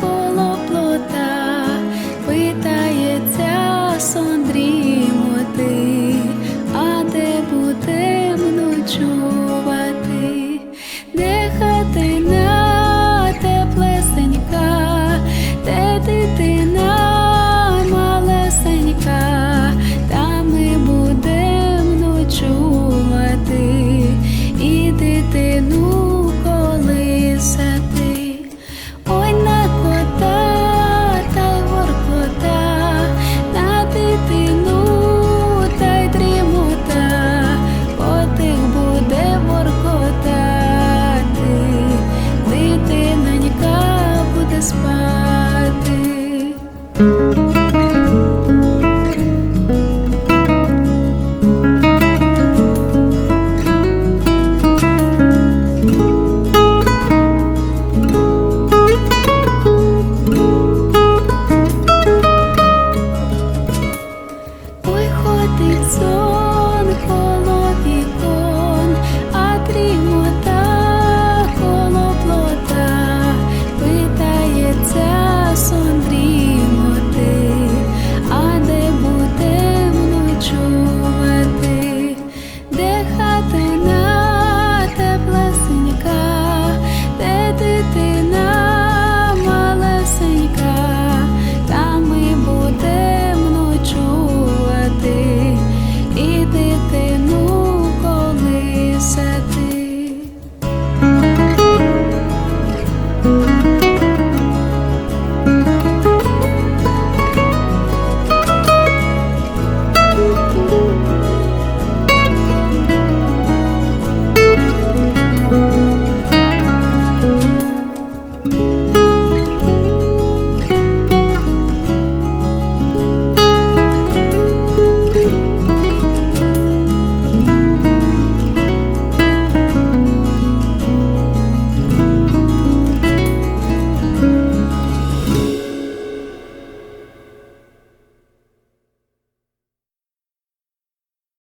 Коло плота, питається сон дрімоти, а де буде вночу. so